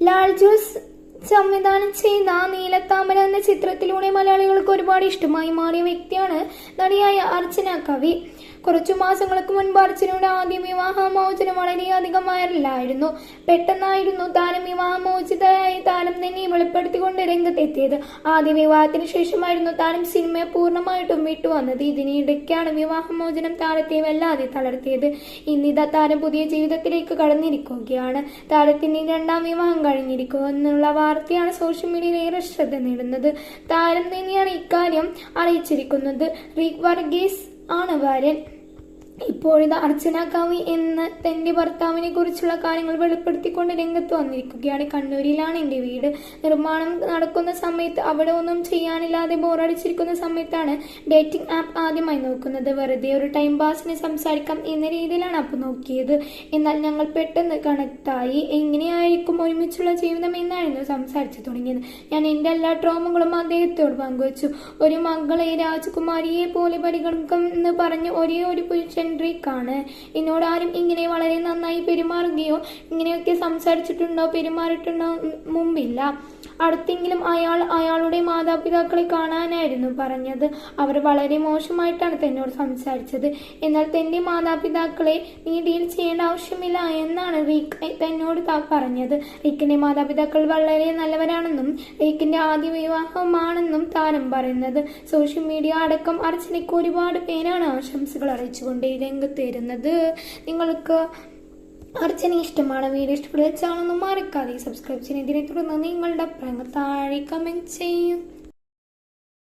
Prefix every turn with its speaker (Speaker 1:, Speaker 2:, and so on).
Speaker 1: ലാൽ ജോസ് സംവിധാനം ചെയ്ത നീലത്താമര എന്ന ചിത്രത്തിലൂടെ മലയാളികൾക്ക് ഒരുപാട് ഇഷ്ടമായി മാറിയ വ്യക്തിയാണ് നടിയായ അർച്ചന കവി. കുറച്ചു മാസങ്ങൾക്ക് മുൻപ് അർച്ചനയുടെ ആദ്യ വിവാഹമോചനം വളരെയധികം വൈറലായിരുന്നു പെട്ടെന്നായിരുന്നു താരം വിവാഹമോചിതയായി താരം തന്നെ വെളിപ്പെടുത്തിക്കൊണ്ട് രംഗത്തെത്തിയത്. ആദ്യ വിവാഹത്തിന് ശേഷമായിരുന്നു താരം സിനിമയെ പൂർണമായിട്ടും വിട്ടുവന്നത്. ഇതിനിടയ്ക്കാണ് വിവാഹമോചനം താരത്തെ വല്ലാതെ തളർത്തിയത്. ഇന്നിതാ താരം പുതിയ ജീവിതത്തിലേക്ക് കടന്നിരിക്കുകയാണ്. താരത്തിന്റെ രണ്ടാം വിവാഹം കഴിഞ്ഞിരിക്കുക എന്നുള്ള വാർത്തയാണ് സോഷ്യൽ മീഡിയയിൽ ഏറെ ശ്രദ്ധ നേടുന്നത്. താരം തന്നെയാണ് ഇക്കാര്യം അറിയിച്ചിരിക്കുന്നത്. റിക് വർഗീസ് ஆனவாரேன் ഇപ്പോഴിത് അർച്ചന കവി എന്ന തന്റെ ഭർത്താവിനെ കുറിച്ചുള്ള കാര്യങ്ങൾ വെളിപ്പെടുത്തിക്കൊണ്ട് രംഗത്ത് വന്നിരിക്കുകയാണ്. കണ്ണൂരിലാണ് എന്റെ വീട്. നിർമ്മാണം നടക്കുന്ന സമയത്ത് അവിടെ ഒന്നും ചെയ്യാനില്ലാതെ ബോറടിച്ചിരിക്കുന്ന സമയത്താണ് ഡേറ്റിംഗ് ആപ്പ് ആദ്യമായി നോക്കുന്നത്. വെറുതെ ഒരു ടൈം പാസിന് സംസാരിക്കാം എന്ന രീതിയിലാണ് ആപ്പ് നോക്കിയത്. എന്നാൽ ഞങ്ങൾ പെട്ടെന്ന് കണക്റ്റായി എങ്ങനെയായിരിക്കും ഒരുമിച്ചുള്ള ജീവിതം എന്നായിരുന്നു സംസാരിച്ചു തുടങ്ങിയത്. ഞാൻ എന്റെ എല്ലാ ട്രോമകളും അദ്ദേഹത്തോട് പങ്കുവച്ചു. ഒരു മകളെ രാജകുമാരിയെ പോലെ പരിഗണിക്കും എന്ന് പറഞ്ഞ് ഒരേ ഒരു പുരുഷൻ ഡ്രീക്കാണ് എന്നോട് ആരും ഇങ്ങനെ വളരെ നന്നായി പെരുമാറുകയോ ഇങ്ങനെയൊക്കെ സംസാരിച്ചിട്ടുണ്ടോ പെരുമാറിയിട്ടുണ്ടോ മുമ്പില്ല. അടുത്തെങ്കിലും അയാൾ അയാളുടെ മാതാപിതാക്കളെ കാണാനായിരുന്നു പറഞ്ഞത്. അവർ വളരെ മോശമായിട്ടാണ് തന്നോട് സംസാരിച്ചത്. എന്നാൽ തന്റെ മാതാപിതാക്കളെ നീ ഡീൽ ചെയ്യേണ്ട ആവശ്യമില്ല എന്നാണ് റീക്ക് തന്നോട് പറഞ്ഞത്. റീക്കിന്റെ മാതാപിതാക്കൾ വളരെ നല്ലവരാണെന്നും റീക്കിന്റെ ആദ്യ വിവാഹമാണെന്നും താരം പറയുന്നത്. സോഷ്യൽ മീഡിയ അടക്കം അർച്ചനയ്ക്ക് ഒരുപാട് പേരാണ് ആശംസകൾ അറിയിച്ചുകൊണ്ട് രംഗത്ത് വരുന്നത്. നിങ്ങൾക്ക് അർച്ചന ഇഷ്ടമാണ് വീഡിയോ ഇഷ്ടപ്പെടുന്ന ചാനൽ ഒന്നും മറക്കാതെ സബ്സ്ക്രൈബ് ചെയ്യുന്നതിനെ തുടർന്ന് നിങ്ങളുടെ അഭിപ്രായങ്ങൾ താഴെ കമന്റ് ചെയ്യും.